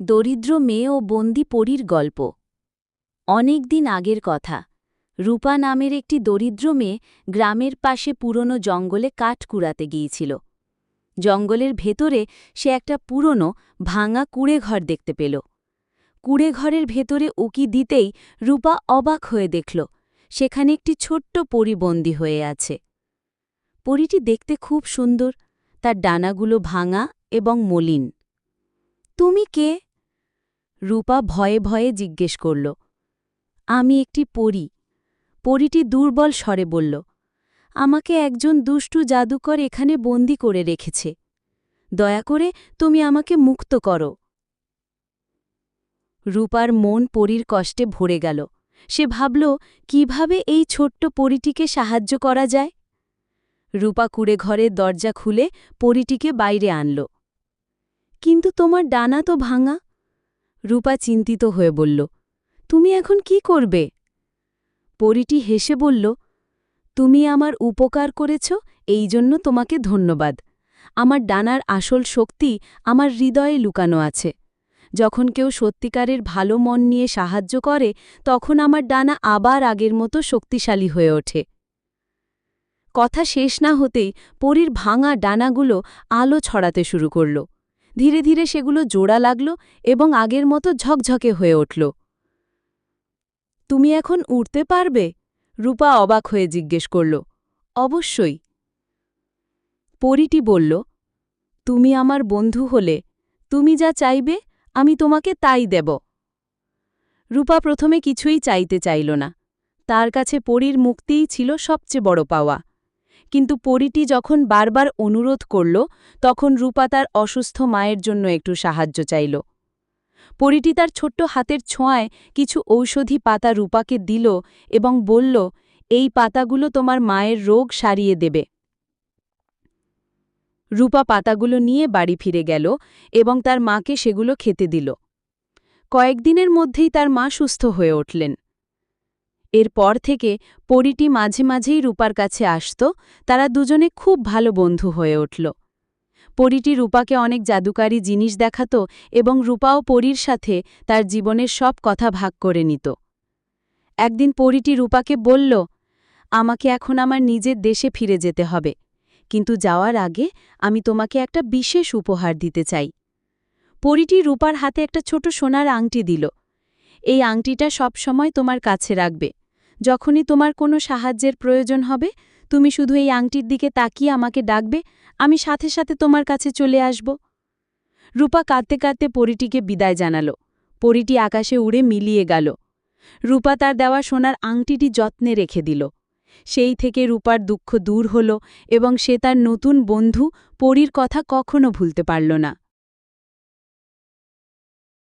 দরিদ্র মেয়ে ও বন্দি পরীর গল্প। অনেক দিন আগের কথা। রূপা নামের একটি দরিদ্র মেয়ে গ্রামের পাশে পুরনো জঙ্গলে কাঠ কুড়াতে গিয়েছিল। জঙ্গলের ভেতরে সে একটা পুরনো, ভাঙা কুড়েঘর দেখতে পেল। কুড়েঘরের ভেতরে উকি দিতেই রূপা অবাক হয়ে দেখল, সেখানে একটি ছোট্ট পরী বন্দী হয়ে আছে। পরিটি দেখতে খুব সুন্দর, তার ডানাগুলো ভাঙা এবং মলিন। তুমি কে? রূপা ভয়ে ভয়ে জিজ্ঞেস করল, আমি একটি পরী। পরীটি দুর্বল স্বরে বলল, আমাকে একজন দুষ্টু জাদুকর এখানে বন্দি করে রেখেছে। দয়া করে তুমি আমাকে মুক্ত করো। রূপার মন পরীর কষ্টে ভরে গেল। সে ভাবল, কীভাবে এই ছোট্ট পরীটিকে সাহায্য করা যায়? রূপা কুড়ে ঘরের দরজা খুলে পরীটিকে বাইরে আনল। কিন্তু তোমার ডানা তো ভাঙা। রূপা চিন্তিত হয়ে বলল, তুমি এখন কি করবে? পরীটি হেসে বলল, তুমি আমার উপকার করেছ, এই জন্য তোমাকে ধন্যবাদ। আমার ডানার আসল শক্তি আমার হৃদয়ে লুকানো আছে। যখন কেউ সত্যিকারের ভালো মন নিয়ে সাহায্য করে, তখন আমার ডানা আবার আগের মতো শক্তিশালী হয়ে ওঠে। কথা শেষ না হতেই পরীর ভাঙা ডানাগুলো আলো ছড়াতে শুরু করল। ধীরে ধীরে সেগুলো জোড়া লাগল এবং আগের মতো ঝকঝকে হয়ে উঠল। তুমি এখন উঠতে পারবে? রূপা অবাক হয়ে জিজ্ঞেস করল। অবশ্যই। পরীটি বলল, তুমি আমার বন্ধু হলে, তুমি যা চাইবে, আমি তোমাকে তাই দেব। রূপা প্রথমে কিছুই চাইতে চাইল না। তার কাছে পরীর মুক্তিই ছিল সবচেয়ে বড় পাওয়া। কিন্তু পরীটি যখন বারবার অনুরোধ করল, তখন রূপা তার অসুস্থ মায়ের জন্য একটু সাহায্য চাইল। পরীটি তার ছোট্ট হাতের ছোঁয়ায় কিছু ঔষধি পাতা রূপাকে দিল এবং বলল, এই পাতাগুলো তোমার মায়ের রোগ সারিয়ে দেবে। রূপা পাতাগুলো নিয়ে বাড়ি ফিরে গেল এবং তার মাকে সেগুলো খেতে দিল। কয়েকদিনের মধ্যেই তার মা সুস্থ হয়ে উঠলেন। এরপর থেকে পরিটি মাঝে মাঝেই রূপার কাছে আসত, তারা দুজনে খুব ভালো বন্ধু হয়ে উঠল। পরিটি রূপাকে অনেক জাদুকারী জিনিস দেখাত এবং রূপাও পরীর সাথে তার জীবনের সব কথা ভাগ করে নিত। একদিন পরিটি রূপাকে বলল, আমাকে এখন আমার নিজের দেশে ফিরে যেতে হবে, কিন্তু যাওয়ার আগে আমি তোমাকে একটা বিশেষ উপহার দিতে চাই। পরিটি রূপার হাতে একটা ছোট সোনার আংটি দিল। এই আংটিটা সব সময় তোমার কাছে রাখবে। যখনই তোমার কোনো সাহায্যের প্রয়োজন হবে, তুমি শুধু এই আংটির দিকে তাকিয়ে আমাকে ডাকবে, আমি সাথে সাথে তোমার কাছে চলে আসব। রূপা কাঁদতে কাঁদতে পরীটিকে বিদায় জানাল। পরিটি আকাশে উড়ে মিলিয়ে গেল। রূপা তার দেওয়া সোনার আংটিটি যত্নে রেখে দিল। সেই থেকে রূপার দুঃখ দূর হল এবং সে তার নতুন বন্ধু পরীর কথা কখনো ভুলতে পারল না।